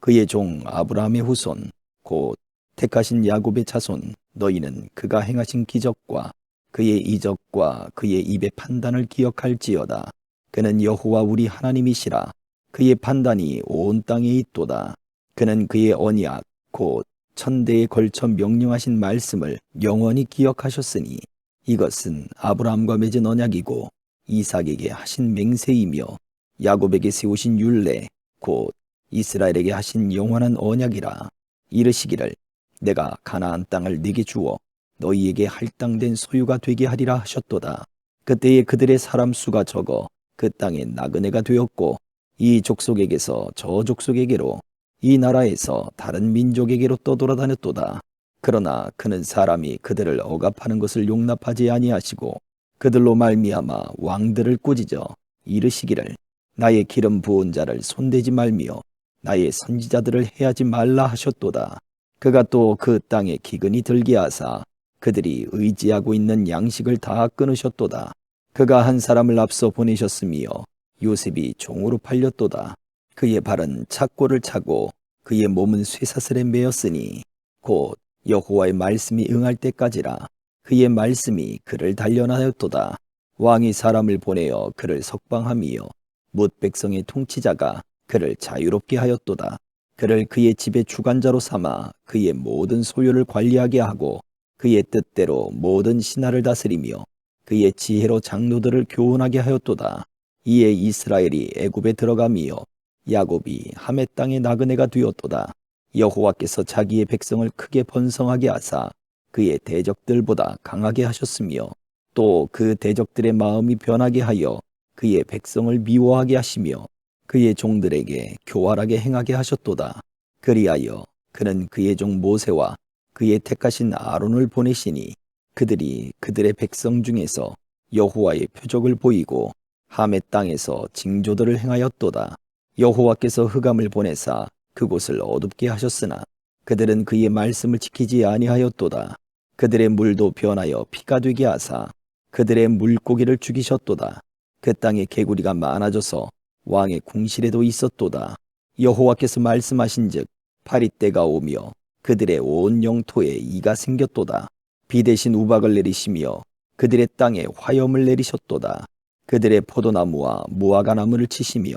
그의 종 아브라함의 후손 곧 택하신 야곱의 자손 너희는 그가 행하신 기적과 그의 이적과 그의 입의 판단을 기억할지어다. 그는 여호와 우리 하나님이시라. 그의 판단이 온 땅에 있도다. 그는 그의 언약 곧 천대에 걸쳐 명령하신 말씀을 영원히 기억하셨으니 이것은 아브라함과 맺은 언약이고 이삭에게 하신 맹세이며 야곱에게 세우신 율례 곧 이스라엘에게 하신 영원한 언약이라 이르시기를 내가 가나안 땅을 네게 주어 너희에게 할당된 소유가 되게 하리라 하셨도다. 그때에 그들의 사람 수가 적어 그 땅에 나그네가 되었고 이 족속에게서 저 족속에게로 이 나라에서 다른 민족에게로 떠돌아다녔도다. 그러나 그는 사람이 그들을 억압하는 것을 용납하지 아니하시고 그들로 말미암아 왕들을 꾸짖어 이르시기를 나의 기름 부은 자를 손대지 말며 나의 선지자들을 해하지 말라 하셨도다. 그가 또 그 땅에 기근이 들게 하사 그들이 의지하고 있는 양식을 다 끊으셨도다. 그가 한 사람을 앞서 보내셨으며 요셉이 종으로 팔렸도다. 그의 발은 착고를 차고 그의 몸은 쇠사슬에 매였으니 곧 여호와의 말씀이 응할 때까지라 그의 말씀이 그를 단련하였도다. 왕이 사람을 보내어 그를 석방하며 못 백성의 통치자가 그를 자유롭게 하였도다. 그를 그의 집의 주관자로 삼아 그의 모든 소유를 관리하게 하고 그의 뜻대로 모든 신하를 다스리며 그의 지혜로 장로들을 교훈하게 하였도다. 이에 이스라엘이 애굽에 들어가며 야곱이 함의 땅의 나그네가 되었도다. 여호와께서 자기의 백성을 크게 번성하게 하사 그의 대적들보다 강하게 하셨으며 또 그 대적들의 마음이 변하게 하여 그의 백성을 미워하게 하시며 그의 종들에게 교활하게 행하게 하셨도다. 그리하여 그는 그의 종 모세와 그의 택하신 아론을 보내시니 그들이 그들의 백성 중에서 여호와의 표적을 보이고 함의 땅에서 징조들을 행하였도다. 여호와께서 흑암을 보내사 그곳을 어둡게 하셨으나 그들은 그의 말씀을 지키지 아니하였도다. 그들의 물도 변하여 피가 되게 하사 그들의 물고기를 죽이셨도다. 그 땅에 개구리가 많아져서 왕의 궁실에도 있었도다. 여호와께서 말씀하신즉 파리때가 오며 그들의 온 영토에 이가 생겼도다. 비 대신 우박을 내리시며 그들의 땅에 화염을 내리셨도다. 그들의 포도나무와 무화과나무를 치시며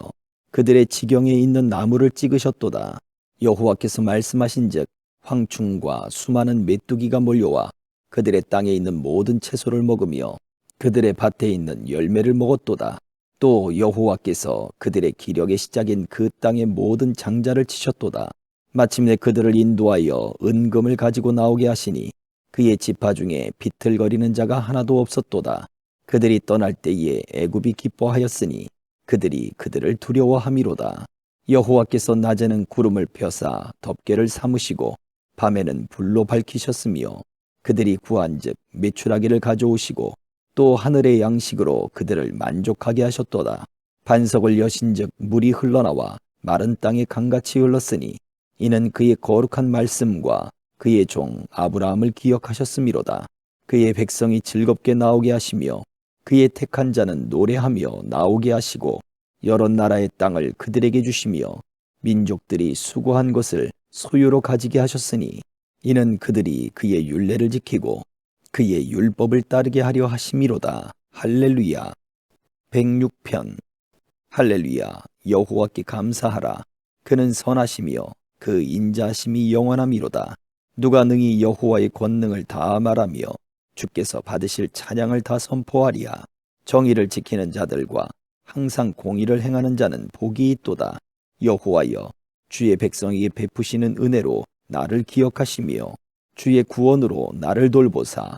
그들의 지경에 있는 나무를 찍으셨도다. 여호와께서 말씀하신즉 황충과 수많은 메뚜기가 몰려와 그들의 땅에 있는 모든 채소를 먹으며 그들의 밭에 있는 열매를 먹었도다. 또 여호와께서 그들의 기력의 시작인 그 땅의 모든 장자를 치셨도다. 마침내 그들을 인도하여 은금을 가지고 나오게 하시니 그의 지파 중에 비틀거리는 자가 하나도 없었도다. 그들이 떠날 때에 애굽이 기뻐하였으니 그들이 그들을 두려워함이로다. 여호와께서 낮에는 구름을 펴사 덮개를 삼으시고 밤에는 불로 밝히셨으며 그들이 구한즉 메추라기를 가져오시고 또 하늘의 양식으로 그들을 만족하게 하셨도다. 반석을 여신즉 물이 흘러나와 마른 땅에 강같이 흘렀으니 이는 그의 거룩한 말씀과 그의 종 아브라함을 기억하셨음이로다. 그의 백성이 즐겁게 나오게 하시며 그의 택한 자는 노래하며 나오게 하시고 여러 나라의 땅을 그들에게 주시며 민족들이 수고한 것을 소유로 가지게 하셨으니 이는 그들이 그의 율례를 지키고 그의 율법을 따르게 하려 하심이로다. 할렐루야. 106편 할렐루야. 여호와께 감사하라. 그는 선하시며 그 인자심이 영원함이로다. 누가 능히 여호와의 권능을 다 말하며 주께서 받으실 찬양을 다 선포하리야. 정의를 지키는 자들과 항상 공의를 행하는 자는 복이 있도다. 여호와여, 주의 백성에게 베푸시는 은혜로 나를 기억하시며 주의 구원으로 나를 돌보사.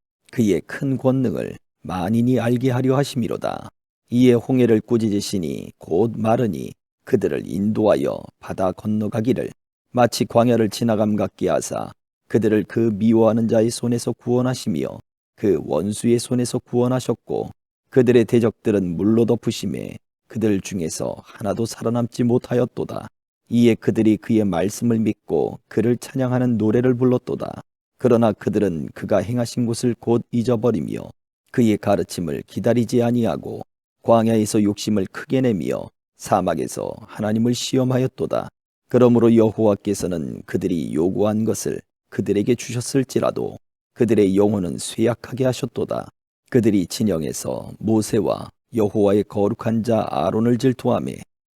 그의 큰 권능을 만인이 알게 하려 하심이로다. 이에 홍해를 꾸짖으시니 곧 마르니 그들을 인도하여 바다 건너가기를 마치 광야를 지나감 같게 하사 그들을 그 미워하는 자의 손에서 구원하시며 그 원수의 손에서 구원하셨고 그들의 대적들은 물로 덮으심에 그들 중에서 하나도 살아남지 못하였도다. 이에 그들이 그의 말씀을 믿고 그를 찬양하는 노래를 불렀도다. 그러나 그들은 그가 행하신 곳을 곧 잊어버리며 그의 가르침을 기다리지 아니하고 광야에서 욕심을 크게 내며 사막에서 하나님을 시험하였도다. 그러므로 여호와께서는 그들이 요구한 것을 그들에게 주셨을지라도 그들의 영혼은 쇠약하게 하셨도다. 그들이 진영에서 모세와 여호와의 거룩한 자 아론을 질투하며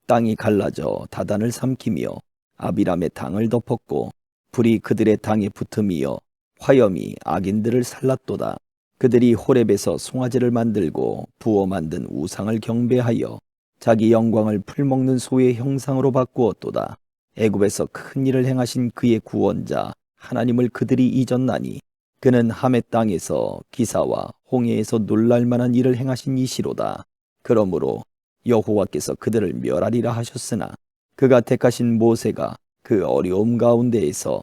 땅이 갈라져 다단을 삼키며 아비람의 당을 덮었고 불이 그들의 당에 붙음이여 화염이 악인들을 살랐도다. 그들이 호렙에서 송아지를 만들고 부어 만든 우상을 경배하여 자기 영광을 풀먹는 소의 형상으로 바꾸었도다. 애굽에서 큰 일을 행하신 그의 구원자 하나님을 그들이 잊었나니 그는 함의 땅에서 기사와 홍해에서 놀랄 만한 일을 행하신 이시로다. 그러므로 여호와께서 그들을 멸하리라 하셨으나 그가 택하신 모세가 그 어려움 가운데에서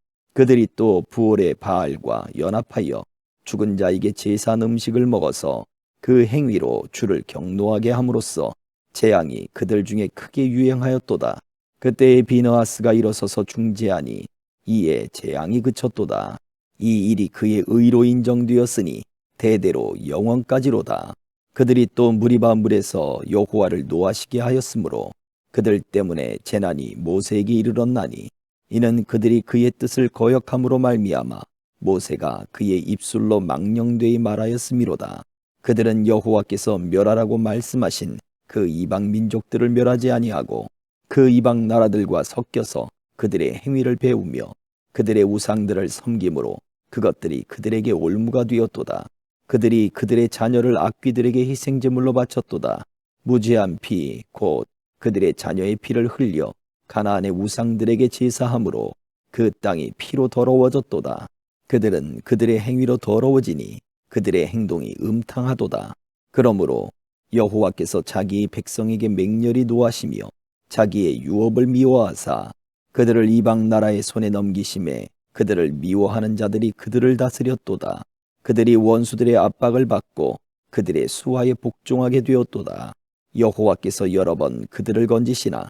그들이 또 부올의 바알과 연합하여 죽은 자에게 제사한 음식을 먹어서 그 행위로 주를 경노하게 함으로써 재앙이 그들 중에 크게 유행하였도다. 그때에 비너아스가 일어서서 중재하니 이에 재앙이 그쳤도다. 이 일이 그의 의로 인정되었으니 대대로 영원까지로다. 그들이 또 무리바 물에서 여호와를 노하시게 하였으므로 그들 때문에 재난이 모세에게 이르렀나니 이는 그들이 그의 뜻을 거역함으로 말미암아 모세가 그의 입술로 망령되이 말하였음이로다. 그들은 여호와께서 멸하라고 말씀하신 그 이방 민족들을 멸하지 아니하고 그 이방 나라들과 섞여서 그들의 행위를 배우며 그들의 우상들을 섬김으로 그것들이 그들에게 올무가 되었도다. 그들이 그들의 자녀를 악귀들에게 희생제물로 바쳤도다. 무죄한 피, 곧 그들의 자녀의 피를 흘려 가나안의 우상들에게 제사함으로 그 땅이 피로 더러워졌도다. 그들은 그들의 행위로 더러워지니 그들의 행동이 음탕하도다. 그러므로 여호와께서 자기 백성에게 맹렬히 노하시며 자기의 유업을 미워하사 그들을 이방 나라의 손에 넘기심에 그들을 미워하는 자들이 그들을 다스렸도다. 그들이 원수들의 압박을 받고 그들의 수하에 복종하게 되었도다. 여호와께서 여러 번 그들을 건지시나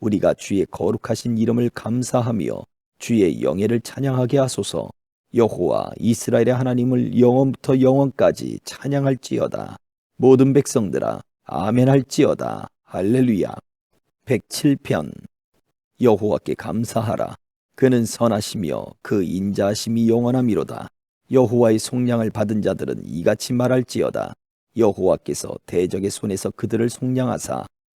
우리가 주의 거룩하신 이름을 감사하며 주의 영예를 찬양하게 하소서. 여호와 이스라엘의 하나님을 영원부터 영원까지 찬양할지어다. 모든 백성들아 아멘 할지어다. 할렐루야. 107편 여호와께 감사하라. 그는 선하시며 그 인자하심이 영원함이로다. 여호와의 속량을 받은 자들은 이같이 말할지어다. 여호와께서 대적의 손에서 그들을 속량하사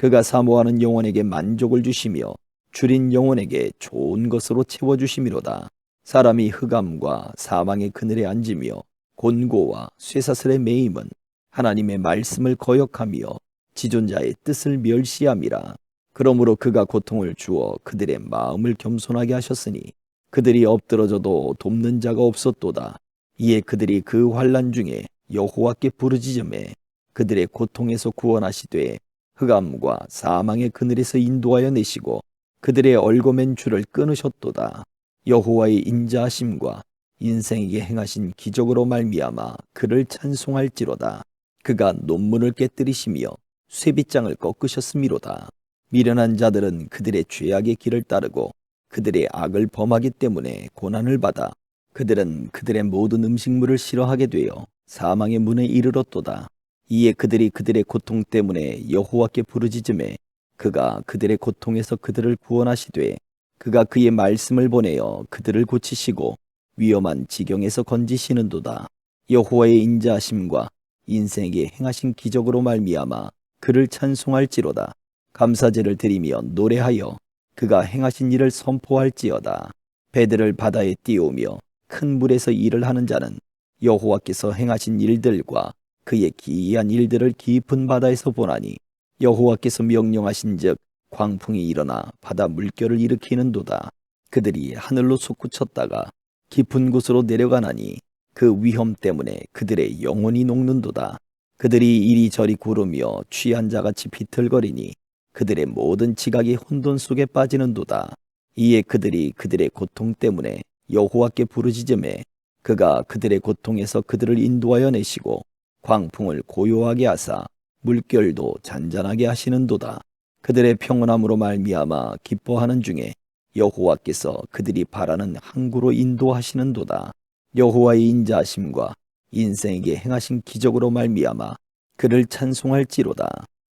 그가 사모하는 영혼에게 만족을 주시며 줄인 영혼에게 좋은 것으로 채워 주심이로다. 사람이 흑암과 사망의 그늘에 앉으며 곤고와 쇠사슬의 매임은 하나님의 말씀을 거역하며 지존자의 뜻을 멸시함이라. 그러므로 그가 고통을 주어 그들의 마음을 겸손하게 하셨으니 그들이 엎드러져도 돕는 자가 없었도다. 이에 그들이 그 환란 중에 여호와께 부르짖음에 그들의 고통에서 구원하시되 흑암과 사망의 그늘에서 인도하여 내시고 그들의 얼고맨 줄을 끊으셨도다. 여호와의 인자하심과 인생에게 행하신 기적으로 말미암아 그를 찬송할지로다. 그가 논문을 깨뜨리시며 쇠빗장을 꺾으셨음이로다. 미련한 자들은 그들의 죄악의 길을 따르고 그들의 악을 범하기 때문에 고난을 받아 그들은 그들의 모든 음식물을 싫어하게 되어 사망의 문에 이르렀도다. 이에 그들이 그들의 고통 때문에 여호와께 부르짖음에 그가 그들의 고통에서 그들을 구원하시되 그가 그의 말씀을 보내어 그들을 고치시고 위험한 지경에서 건지시는도다. 여호와의 인자하심과 인생에게 행하신 기적으로 말미암아 그를 찬송할지로다. 감사제를 드리며 노래하여 그가 행하신 일을 선포할지어다. 배들을 바다에 띄우며 큰 물에서 일을 하는 자는 여호와께서 행하신 일들과 그의 기이한 일들을 깊은 바다에서 보나니 여호와께서 명령하신즉 광풍이 일어나 바다 물결을 일으키는도다. 그들이 하늘로 솟구쳤다가 깊은 곳으로 내려가나니 그 위험 때문에 그들의 영혼이 녹는도다. 그들이 이리저리 구르며 취한 자같이 비틀거리니 그들의 모든 지각이 혼돈 속에 빠지는도다. 이에 그들이 그들의 고통 때문에 여호와께 부르짖음에 그가 그들의 고통에서 그들을 인도하여 내시고 광풍을 고요하게 하사 물결도 잔잔하게 하시는도다. 그들의 평온함으로 말미암아 기뻐하는 중에 여호와께서 그들이 바라는 항구로 인도하시는도다. 여호와의 인자하심과 인생에게 행하신 기적으로 말미암아 그를 찬송할지로다.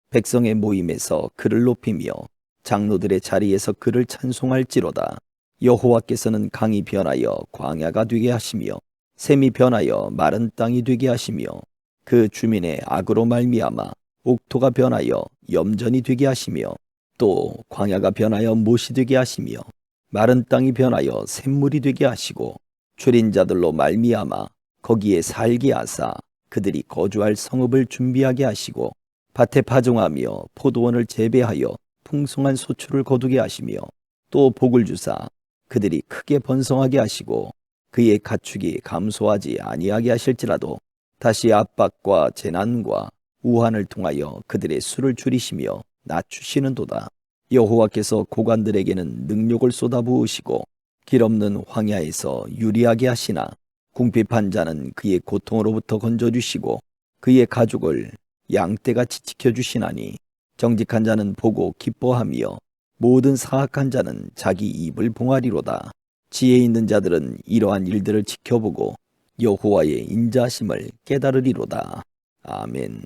백성의 모임에서 그를 높이며 장로들의 자리에서 그를 찬송할지로다. 여호와께서는 강이 변하여 광야가 되게 하시며 샘이 변하여 마른 땅이 되게 하시며 그 주민의 악으로 말미암아 옥토가 변하여 염전이 되게 하시며 또 광야가 변하여 못이 되게 하시며 마른 땅이 변하여 샘물이 되게 하시고 줄인 자들로 말미암아 거기에 살게 하사 그들이 거주할 성읍을 준비하게 하시고 밭에 파종하며 포도원을 재배하여 풍성한 소출을 거두게 하시며 또 복을 주사 그들이 크게 번성하게 하시고 그의 가축이 감소하지 아니하게 하실지라도 다시 압박과 재난과 우한을 통하여 그들의 수를 줄이시며 낮추시는도다. 여호와께서 고관들에게는 능력을 쏟아부으시고 길 없는 황야에서 유리하게 하시나 궁핍한 자는 그의 고통으로부터 건져주시고 그의 가족을 양떼같이 지켜주시나니 정직한 자는 보고 기뻐하며 모든 사악한 자는 자기 입을 봉하리로다. 지혜 있는 자들은 이러한 일들을 지켜보고 여호와의 인자심을 깨달으리로다. 아멘.